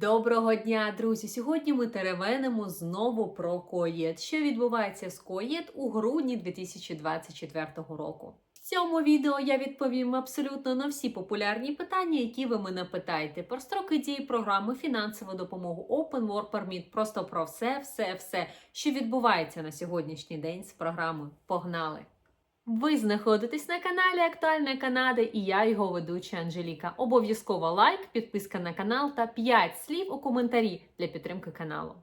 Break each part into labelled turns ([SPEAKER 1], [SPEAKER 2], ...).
[SPEAKER 1] Доброго дня, друзі! Сьогодні ми теревенимо знову про коєт. Що відбувається з коєт у грудні 2024 року. В цьому відео я відповім абсолютно на всі популярні питання, які ви мене питаєте. Про строки дії програми, фінансову допомогу, Open Work Permit, просто про все, все, все, що відбувається на сьогоднішній день з програмою. Погнали! Ви знаходитесь на каналі Актуальна Канада і я його ведуча Анжеліка. Обов'язково лайк, підписка на канал та 5 слів у коментарі для підтримки каналу.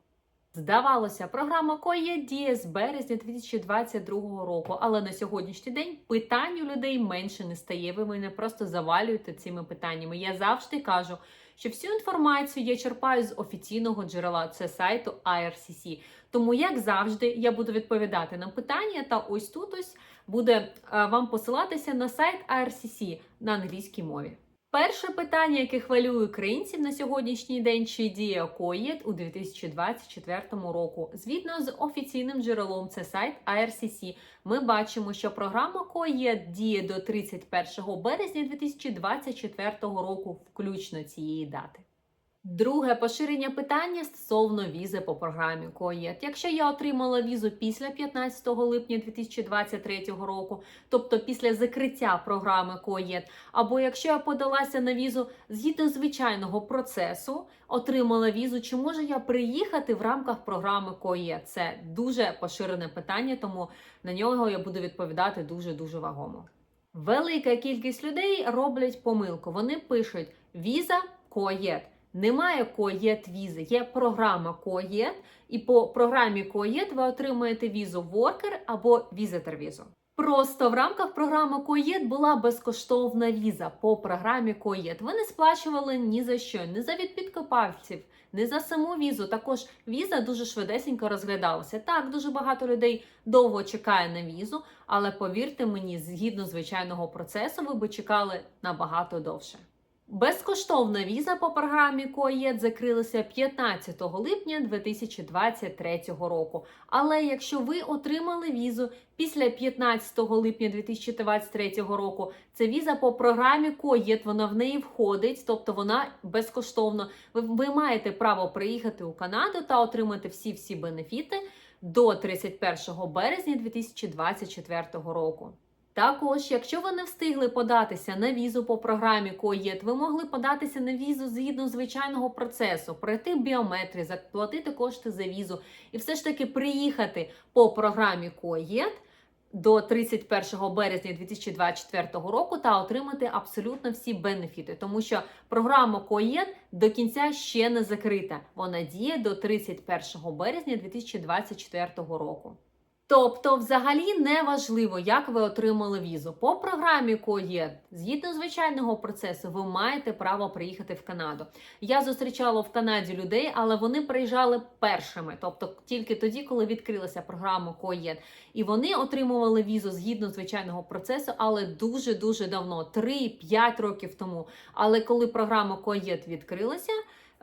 [SPEAKER 1] Здавалося, програма Коє діє з березня 2022 року, але на сьогоднішній день питань у людей менше не стає. Ви мене просто завалюєте цими питаннями. Я завжди кажу, що всю інформацію я черпаю з офіційного джерела, це сайту IRCC. Тому, як завжди, я буду відповідати на питання, та ось тут ось буде е, вам посилатися на сайт IRCC на англійській мові. Перше питання, яке хвилює українців на сьогоднішній день, чи діє КОЄД у 2024 року. Згідно з офіційним джерелом, це сайт IRCC, ми бачимо, що програма КОЄД діє до 31 березня 2024 року, включно цієї дати. Друге поширення питання стосовно візи по програмі КОЄТ. Якщо я отримала візу після 15 липня 2023 року, тобто після закриття програми КОЄТ, або якщо я подалася на візу згідно звичайного процесу, отримала візу, чи можу я приїхати в рамках програми КОЄТ? Це дуже поширене питання, тому на нього я буду відповідати дуже дуже вагомо. Велика кількість людей роблять помилку. Вони пишуть віза КОЄТ. Немає коєт візи, є програма коєт, і по програмі коєт ви отримуєте візу Worker або Visitor візу. Просто в рамках програми Коєт була безкоштовна віза по програмі Коєт. Ви не сплачували ні за що, ні за відбитки пальців, ні за саму візу. Також віза дуже швидесенько розглядалася. Так, дуже багато людей довго чекає на візу, але повірте мені, згідно звичайного процесу, ви би чекали набагато довше. Безкоштовна віза по програмі КОЄД закрилася 15 липня 2023 року. Але якщо ви отримали візу після 15 липня 2023 року, це віза по програмі КОЄД, вона в неї входить, тобто вона безкоштовна. Ви, ви маєте право приїхати у Канаду та отримати всі-всі бенефіти до 31 березня 2024 року. Також, якщо ви не встигли податися на візу по програмі КОЄТ, ви могли податися на візу згідно звичайного процесу, пройти біометрію, заплатити кошти за візу і все ж таки приїхати по програмі КОЄТ до 31 березня 2024 року та отримати абсолютно всі бенефіти, тому що програма КОЄТ до кінця ще не закрита. Вона діє до 31 березня 2024 року. Тобто, взагалі не важливо, як ви отримали візу. По програмі КОЄД, згідно звичайного процесу, ви маєте право приїхати в Канаду. Я зустрічала в Канаді людей, але вони приїжджали першими, тобто тільки тоді, коли відкрилася програма КОЄД. І вони отримували візу згідно звичайного процесу, але дуже дуже давно 3-5 років тому. Але коли програма КОЄД відкрилася.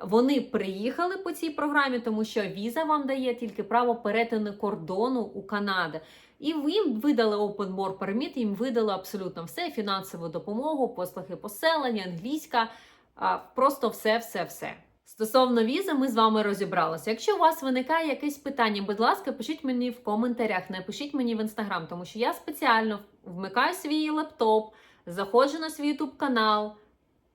[SPEAKER 1] Вони приїхали по цій програмі, тому що віза вам дає тільки право перетину кордону у Канаду. І їм видали Open Work Permit, їм видали абсолютно все: фінансову допомогу, послуги поселення, англійська, просто все-все-все. Стосовно візи, ми з вами розібралися. Якщо у вас виникає якесь питання, будь ласка, пишіть мені в коментарях, напишіть мені в інстаграм, тому що я спеціально вмикаю свій лептоп, заходжу на свій ютуб канал,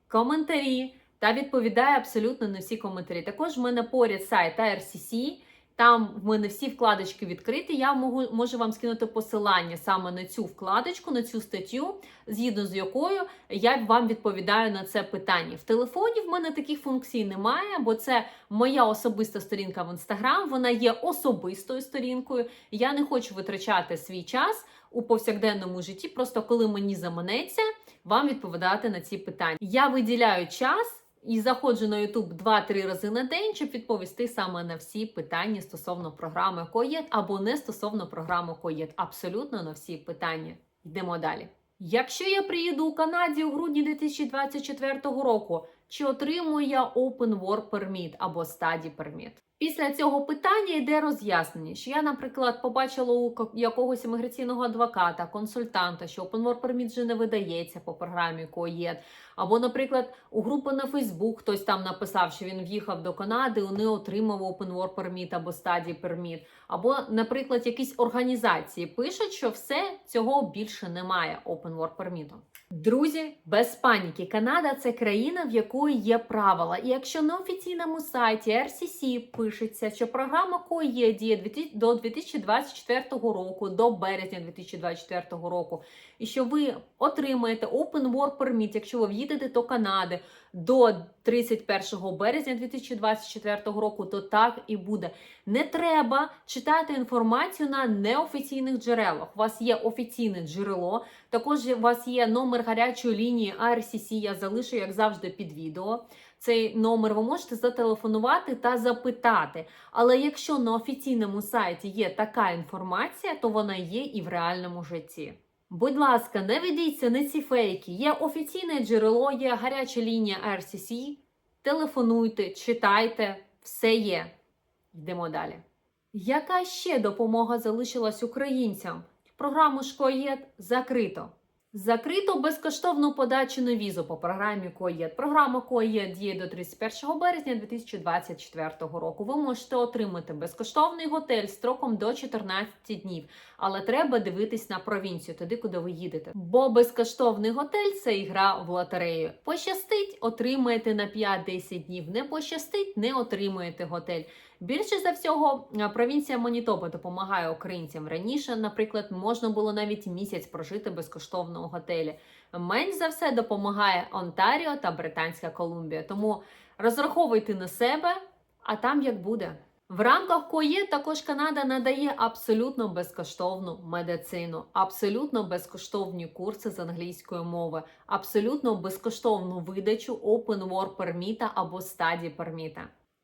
[SPEAKER 1] коментарі та відповідає абсолютно на всі коментарі. Також в мене поряд сайт RCC, там в мене всі вкладочки відкриті. Я можу, можу вам скинути посилання саме на цю вкладочку, на цю статтю, згідно з якою я вам відповідаю на це питання. В телефоні в мене таких функцій немає, бо це моя особиста сторінка в інстаграм. Вона є особистою сторінкою. Я не хочу витрачати свій час у повсякденному житті, просто коли мені заманеться вам відповідати на ці питання. Я виділяю час. І заходжу на YouTube 2-3 рази на день, щоб відповісти саме на всі питання стосовно програми КОЄТ або не стосовно програми КОЄТ. Абсолютно на всі питання. Йдемо далі. Якщо я приїду у Канаді у грудні 2024 року, чи отримую я Open Work Permit або Study Permit? Після цього питання йде роз'яснення, що я, наприклад, побачила у якогось імміграційного адвоката, консультанта, що Open Permit вже не видається по програмі КОЄД. Або, наприклад, у групи на Фейсбук хтось там написав, що він в'їхав до Канади, не отримав Open Work Permit або Study Permit. Або, наприклад, якісь організації пишуть, що все цього більше немає Open Work Permit. Друзі, без паніки, Канада це країна, в якої є правила. І якщо на офіційному сайті RCC пишеться, що програма КОЄ діє 2000 до 2024 року, до березня 2024 року, і що ви отримаєте Open Work Permit, якщо ви в'їдете до Канади до 31 березня 2024 року, то так і буде. Не треба читати інформацію на неофіційних джерелах. У вас є офіційне джерело. Також у вас є номер гарячої лінії RCC, я залишу, як завжди, під відео. Цей номер ви можете зателефонувати та запитати. Але якщо на офіційному сайті є така інформація, то вона є і в реальному житті. Будь ласка, не ведіться на ці фейки. Є офіційне джерело, є гаряча лінія RCC. Телефонуйте, читайте, все є. Йдемо далі. Яка ще допомога залишилась українцям? Програму «Шкоєд» закрито. Закрито безкоштовну подачу на візу по програмі КОЄД. Програма КОЄД діє до 31 березня 2024 року. Ви можете отримати безкоштовний готель строком до 14 днів, але треба дивитись на провінцію, туди, куди ви їдете. Бо безкоштовний готель це ігра в лотерею. Пощастить, отримаєте на 5-10 днів. Не пощастить, не отримуєте готель. Більше за всього, провінція Манітоба допомагає українцям. Раніше, наприклад, можна було навіть місяць прожити безкоштовно у готелі. Менш за все допомагає Онтаріо та Британська Колумбія. Тому розраховуйте на себе, а там як буде. В рамках КОЄ також Канада надає абсолютно безкоштовну медицину, абсолютно безкоштовні курси з англійської мови, абсолютно безкоштовну видачу Open Work Permit або Study Permit.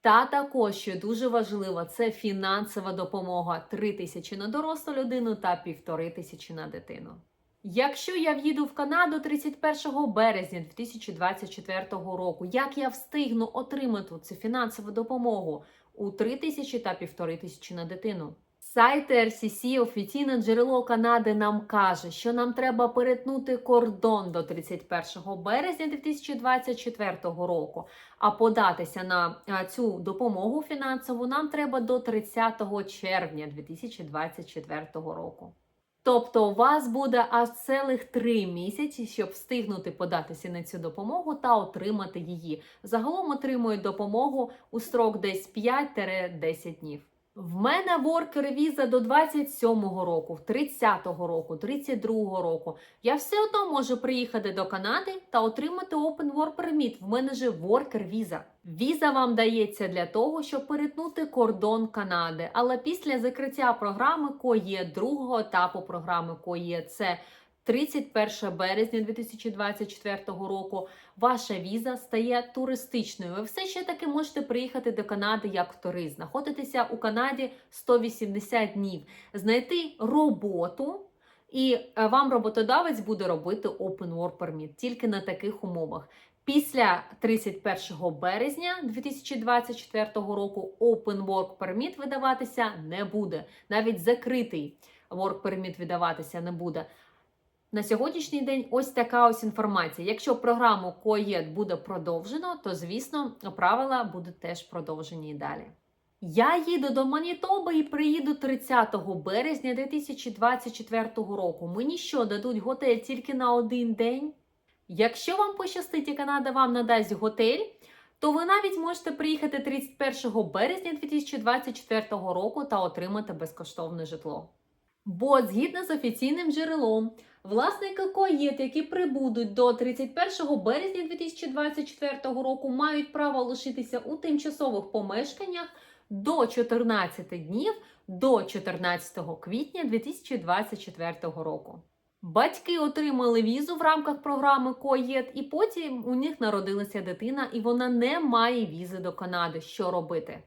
[SPEAKER 1] Та також, що дуже важливо, це фінансова допомога 3 тисячі на дорослу людину та півтори тисячі на дитину. Якщо я в'їду в Канаду 31 березня 2024 року, як я встигну отримати цю фінансову допомогу у 3 тисячі та півтори тисячі на дитину? Сайт RCC, офіційне джерело Канади, нам каже, що нам треба перетнути кордон до 31 березня 2024 року. А податися на цю допомогу фінансову нам треба до 30 червня 2024 року. Тобто у вас буде аж цілих три місяці, щоб встигнути податися на цю допомогу та отримати її. Загалом отримують допомогу у строк десь 5-10 днів. В мене воркер віза до 27-го року, 30-го року, 32-го року. Я все одно можу приїхати до Канади та отримати Open Work Permit. В мене же воркер віза. Віза вам дається для того, щоб перетнути кордон Канади. Але після закриття програми КОЄ, другого етапу програми КОЄ, це 31 березня 2024 року ваша віза стає туристичною. Ви все ще таки можете приїхати до Канади як турист, знаходитися у Канаді 180 днів, знайти роботу. І е, вам роботодавець буде робити Open Work Permit тільки на таких умовах. Після 31 березня 2024 року Open Work Permit видаватися не буде. Навіть закритий Work Permit видаватися не буде. На сьогоднішній день ось така ось інформація. Якщо програму КОЄД буде продовжено, то звісно правила будуть теж продовжені і далі. Я їду до Манітоби і приїду 30 березня 2024 року. Мені що дадуть готель тільки на один день? Якщо вам пощастить і Канада вам надасть готель, то ви навіть можете приїхати 31 березня 2024 року та отримати безкоштовне житло. Бо згідно з офіційним джерелом, власники КОЄТ, які прибудуть до 31 березня 2024 року, мають право лишитися у тимчасових помешканнях до 14 днів до 14 квітня 2024 року. Батьки отримали візу в рамках програми КОЄТ, і потім у них народилася дитина, і вона не має візи до Канади. Що робити?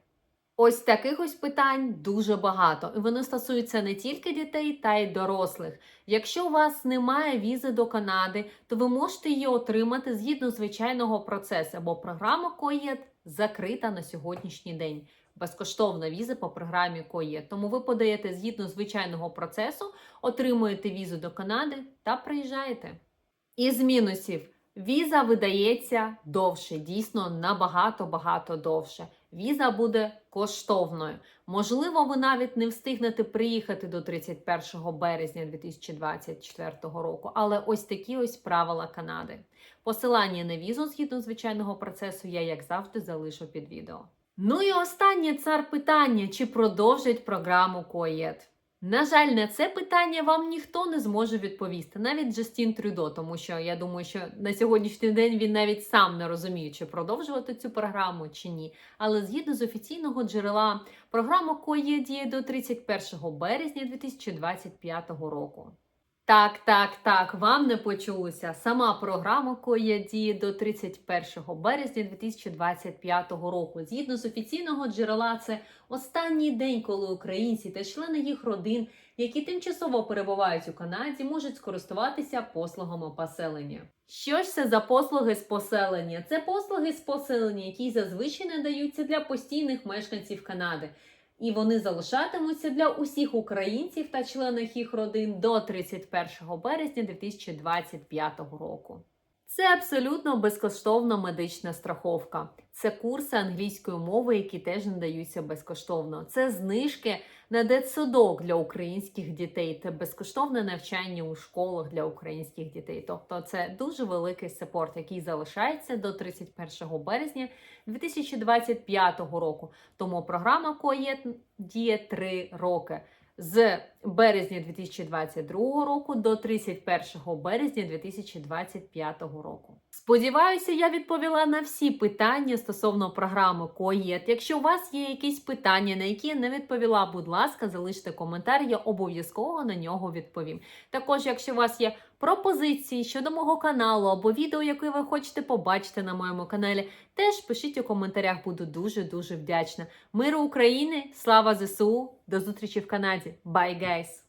[SPEAKER 1] Ось таких ось питань дуже багато, і вони стосуються не тільки дітей, та й дорослих. Якщо у вас немає візи до Канади, то ви можете її отримати згідно звичайного процесу, бо програма КОЄТ закрита на сьогоднішній день. безкоштовна віза по програмі КОЄ. Тому ви подаєте згідно звичайного процесу, отримуєте візу до Канади та приїжджаєте. Із мінусів. Віза видається довше, дійсно набагато-багато довше. Віза буде коштовною. Можливо, ви навіть не встигнете приїхати до 31 березня 2024 року, але ось такі ось правила Канади. Посилання на візу згідно звичайного процесу я, як завжди, залишу під відео. Ну і останнє цар питання: чи продовжить програму КОЄТ? На жаль, на це питання вам ніхто не зможе відповісти, навіть Джастін Трюдо, тому що я думаю, що на сьогоднішній день він навіть сам не розуміє, чи продовжувати цю програму чи ні. Але згідно з офіційного джерела, програма КОЄ діє до 31 березня 2025 року. Так, так, так, вам не почулося. Сама програма КОЄ діє до 31 березня 2025 року. Згідно з офіційного джерела, це останній день, коли українці та члени їх родин, які тимчасово перебувають у Канаді, можуть скористуватися послугами поселення. Що ж це за послуги з поселення? Це послуги з поселення, які зазвичай надаються для постійних мешканців Канади. І вони залишатимуться для усіх українців та членів їх родин до 31 березня 2025 року. Це абсолютно безкоштовна медична страховка. Це курси англійської мови, які теж надаються безкоштовно. Це знижки на дитсадок для українських дітей та безкоштовне навчання у школах для українських дітей. Тобто це дуже великий сапорт, який залишається до 31 березня 2025 року. Тому програма КОЄТ діє 3 роки. З березня 2022 року до 31 березня 2025 року. Сподіваюся, я відповіла на всі питання стосовно програми КОЄТ. Якщо у вас є якісь питання, на які я не відповіла, будь ласка, залиште коментар, я обов'язково на нього відповім. Також, якщо у вас є пропозиції щодо мого каналу або відео, яке ви хочете побачити на моєму каналі, теж пишіть у коментарях, буду дуже дуже вдячна. Миру України, слава ЗСУ! До зустрічі в Канаді! Bye, guys!